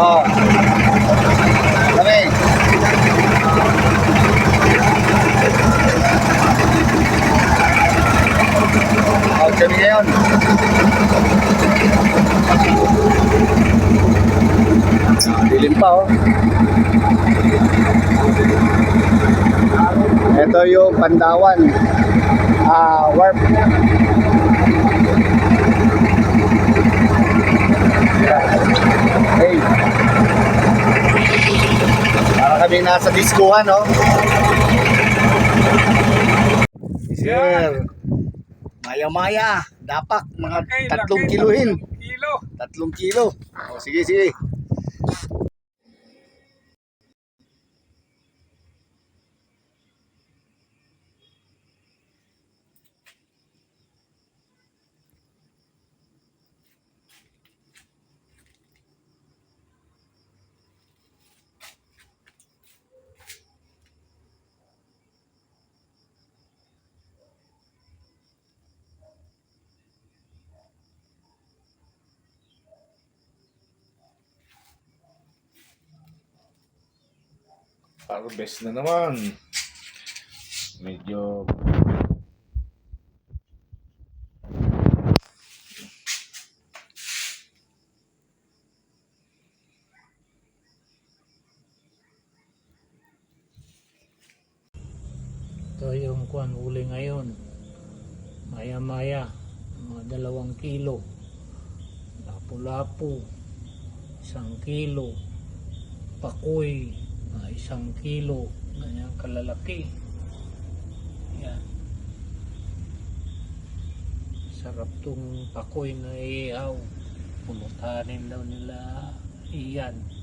Oo. Kami. Out kami ngayon. Ito yung Pandawan. Ah, warp. Kami nasa diskuhan, no? Sir. Maya-maya. Dapak. Mga tatlong kiluhin. tatlong Kilo. Tatlong kilo. O, sige, sige. Harvest na naman. Medyo Ito yung kuan uli ngayon. Maya maya. Mga dalawang kilo. Lapu-lapu. Isang kilo. Pakoy. Mga isang kilo. Ganyan kalalaki. Yan. Sarap tong pakoy na ihaw. Pulutanin daw nila iyan.